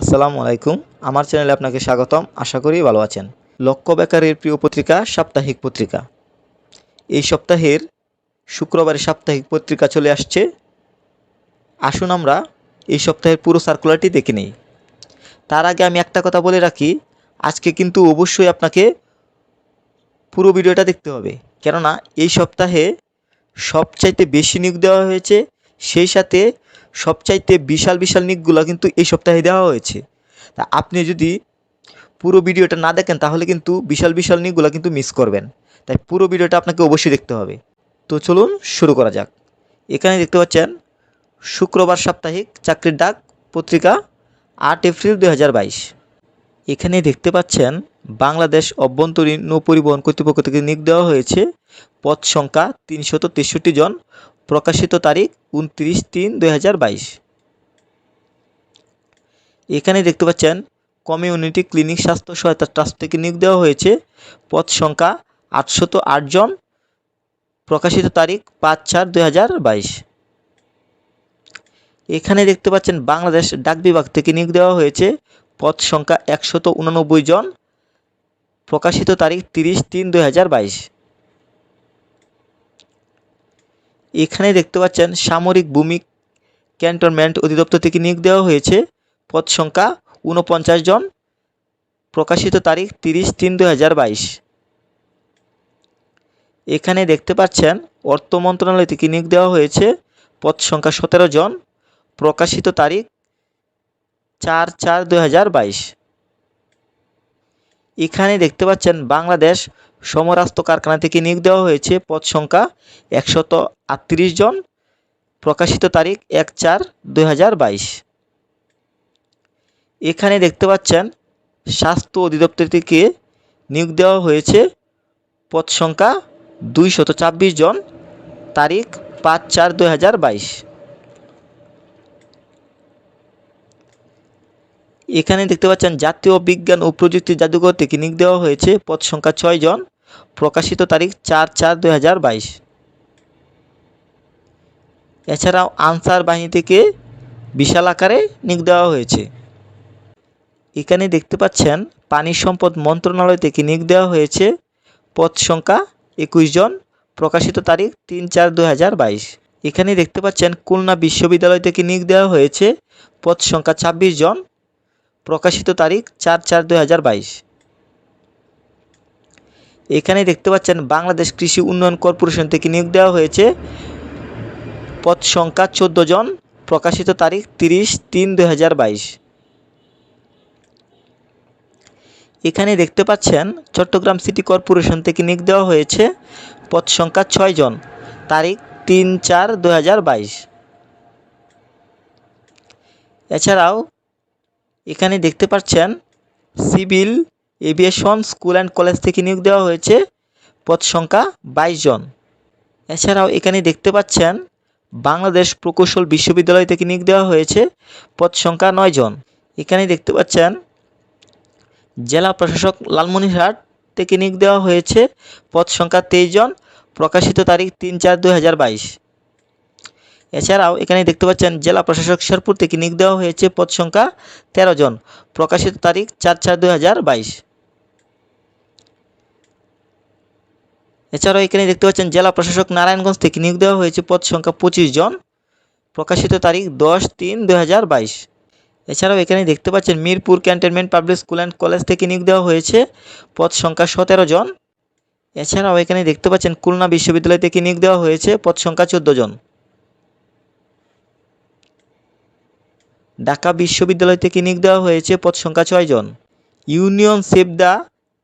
আসসালামু আলাইকুম। আমার চ্যানেলে আপনাকে স্বাগতম। আশা করি ভালো আছেন। লক্ষ্য বেকারের প্রিয় পত্রিকা, সাপ্তাহিক পত্রিকা। এই সপ্তাহের শুক্রবারে সাপ্তাহিক পত্রিকা চলে আসছে। আসুন আমরা এই সপ্তাহের পুরো সার্কুলারটি দেখে নিই। তার আগে আমি একটা কথা বলে রাখি, আজকে কিন্তু অবশ্যই আপনাকে পুরো ভিডিওটা দেখতে হবে। কেননা এই সপ্তাহে সবচাইতে বেশি নিয়োগ দেওয়া হয়েছে, সেই সাথে সবচাইতে বিশাল বিশাল নিকগুলো কিন্তু এই সপ্তাহে দেওয়া হয়েছে। তা আপনি যদি পুরো ভিডিওটা না দেখেন, তাহলে কিন্তু বিশাল বিশাল নিকগুলো কিন্তু মিস করবেন। তাই পুরো ভিডিওটা আপনাকে অবশ্যই দেখতে হবে। তো চলুন শুরু করা যাক। এখানে দেখতে পাচ্ছেন, শুক্রবার সাপ্তাহিক চাকরির ডাক পত্রিকা, আট এপ্রিল দু হাজার বাইশ। এখানে দেখতে পাচ্ছেন, বাংলাদেশ অভ্যন্তরীণ নৌ পরিবহন কর্তৃপক্ষ থেকে নিয়োগ দেওয়া হয়েছে। পদ সংখ্যা তিনশত তেষট্টি জন। প্রকাশিত তারিখ উনত্রিশ তিন দুই এখানে দেখতে পাচ্ছেন, কমিউনিটি ক্লিনিক স্বাস্থ্য সহায়তা ট্রাস্ট থেকে নিয়োগ দেওয়া হয়েছে। পদ সংখ্যা আটশত আট জন। প্রকাশিত তারিখ পাঁচ চার দুই এখানে দেখতে পাচ্ছেন, বাংলাদেশ ডাক বিভাগ থেকে নিয়োগ দেওয়া হয়েছে। পদ সংখ্যা একশত জন। প্রকাশিত তারিখ তিরিশ তিন দুই এখানে দেখতে পাচ্ছেন সামরিক ভূমি ক্যান্টনমেন্ট অধিদপ্তর থেকে নিয়োগ দেওয়া হয়েছে। পদ সংখ্যা ঊনপঞ্চাশ জন। প্রকাশিত তারিখ তিরিশ তিন দু এখানে দেখতে পাচ্ছেন অর্থ মন্ত্রণালয় থেকে নিয়োগ দেওয়া হয়েছে। পদ সংখ্যা সতেরো জন। প্রকাশিত তারিখ চার চার দু এখানে দেখতে পাচ্ছেন বাংলাদেশ সমরাস্ত্র কারখানা থেকে নিয়োগ দেওয়া হয়েছে। পদ সংখ্যা একশত আটত্রিশ জন। প্রকাশিত তারিখ এক চার দুই এখানে দেখতে পাচ্ছেন, স্বাস্থ্য অধিদপ্তর থেকে নিয়োগ দেওয়া হয়েছে। পদ সংখ্যা দুইশত ছাব্বিশ জন। তারিখ পাঁচ চার দুই এখানে দেখতে পাচ্ছেন, জাতীয় বিজ্ঞান ও প্রযুক্তি জাদুঘর থেকে নিয়োগ দেওয়া হয়েছে। পদ সংখ্যা ছয় জন। প্রকাশিত তারিখ চার চার দুই এছাড়াও আনসার বাহিনী থেকে বিশাল আকারে নিয়োগ দেওয়া হয়েছে। এখানে দেখতে পাচ্ছেন, পানি সম্পদ মন্ত্রণালয় থেকে নিয়োগ দেওয়া হয়েছে। পদ সংখ্যা একুশ জন, প্রকাশিত তারিখ তিন চার দু এখানে দেখতে পাচ্ছেন, খুলনা বিশ্ববিদ্যালয় থেকে নিয়োগ দেওয়া হয়েছে। পদ সংখ্যা ছাব্বিশ জন, প্রকাশিত তারিখ চার চার দু এখানে দেখতে পাচ্ছেন বাংলাদেশ কৃষি উন্নয়ন কর্পোরেশন থেকে নিয়োগ দেওয়া হয়েছে। পদ সংখ্যা চোদ্দ জন, প্রকাশিত তারিখ তিরিশ তিন দু এখানে দেখতে পাচ্ছেন চট্টগ্রাম সিটি কর্পোরেশন থেকে নিয়োগ দেওয়া হয়েছে, পদ সংখ্যা ছয় জন, তারিখ তিন চার দু এছাড়াও এখানে দেখতে পাচ্ছেন civil aviation school and college থেকে নিয়োগ দেওয়া হয়েছে পদ সংখ্যা বাইশ জন। এছাড়াও এখানে দেখতে পাচ্ছেন বাংলাদেশ প্রকৌশল বিশ্ববিদ্যালয় থেকে নিয়োগ দেওয়া হয়েছে পদ সংখ্যা নয় জন। এখানে দেখতে পাচ্ছেন জেলা প্রশাসক লালমনিরহাট থেকে নিয়োগ দেওয়া হয়েছে পদ সংখ্যা তেইশ জন, প্রকাশিত তারিখ তিন চার দুই এছাড়াও এখানে দেখতে পাচ্ছেন জেলা প্রশাসক শেরপুর থেকে নিয়োগ দেওয়া হয়েছে পদ সংখ্যা তেরো জন। প্রকাশিত তারিখ চার চার দুই এছাড়াও এখানে দেখতে পাচ্ছেন জেলা প্রশাসক নারায়ণগঞ্জ থেকে নিয়োগ দেওয়া হয়েছে পদ সংখ্যা পঁচিশ জন। প্রকাশিত তারিখ দশ তিন দুই এছাড়াও এখানে দেখতে পাচ্ছেন Mirpur cantonment public school and college থেকে নিয়োগ দেওয়া হয়েছে পদ সংখ্যা সতেরো জন। এছাড়াও এখানে দেখতে পাচ্ছেন খুলনা বিশ্ববিদ্যালয় থেকে নিয়োগ দেওয়া হয়েছে পদ সংখ্যা চোদ্দ জন। ঢাকা বিশ্ববিদ্যালয় থেকে নিয়োগ দেওয়া হয়েছে পদ সংখ্যা ছয় জন। ইউনিয়ন সেভ দ্য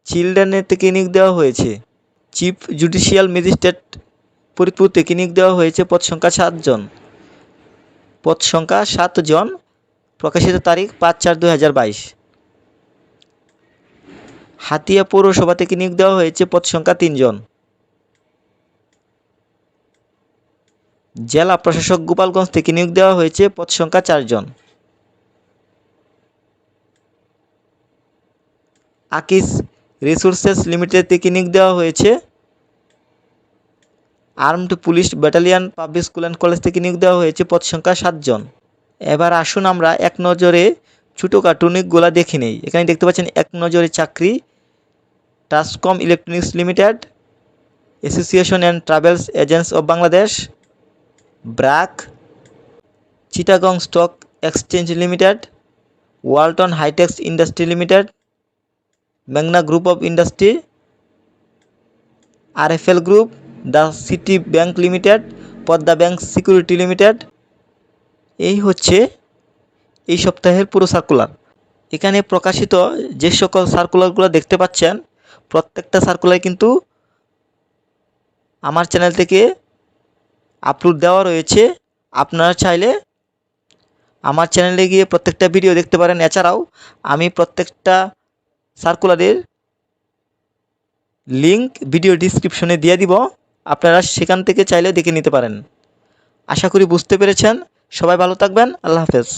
চিলড্রেনের থেকে নিয়োগ দেওয়া হয়েছে। চিফ জুডিশিয়াল ম্যাজিস্ট্রেট ফরিদপুর থেকে নিয়োগ দেওয়া হয়েছে পদ সংখ্যা সাতজন পদ সংখ্যা সাতজন প্রকাশিত তারিখ পাঁচ চার দুই হাতিয়া পৌরসভা থেকে নিয়োগ দেওয়া হয়েছে পদ সংখ্যা তিনজন জেলা প্রশাসক গোপালগঞ্জ থেকে নিয়োগ দেওয়া হয়েছে পদ সংখ্যা চারজন আকিস রিসোর্সেস লিমিটেড থেকে নিয়োগ দেওয়া হয়েছে। Armed police battalion public school and college থেকে নিয়োগ দেওয়া হয়েছে পদ সংখ্যা সাতজন এবার আসুন আমরা এক নজরে ছোটোখাটো অনেকগুলা দেখে নেই। এখানে দেখতে পাচ্ছেন এক নজরে চাকরি টাসকম electronics limited association and travels agents of Bangladesh BRAC Chittagong stock exchange limited Walton hi tech industry limited মেঘনা group of industry, RFL group, the city bank limited, Padma bank security limited. এই হচ্ছে এই সপ্তাহের পুরো circular এখানে প্রকাশিত যে সকল সার্কুলারগুলো দেখতে পাচ্ছেন, প্রত্যেকটা সার্কুলার কিন্তু আমার চ্যানেল থেকে আপলোড দেওয়া রয়েছে। আপনারা চাইলে আমার চ্যানেলে গিয়ে প্রত্যেকটা ভিডিও দেখতে পারেন। এছাড়াও আমি প্রত্যেকটা সার্কুলারের লিংক ভিডিও ডিসক্রিপশনে দিয়ে দিব। আপনারা সেখান থেকে চাইলে দেখে নিতে পারেন। আশা করি বুঝতে পেরেছেন। সবাই ভালো থাকবেন। আল্লাহ হাফেজ।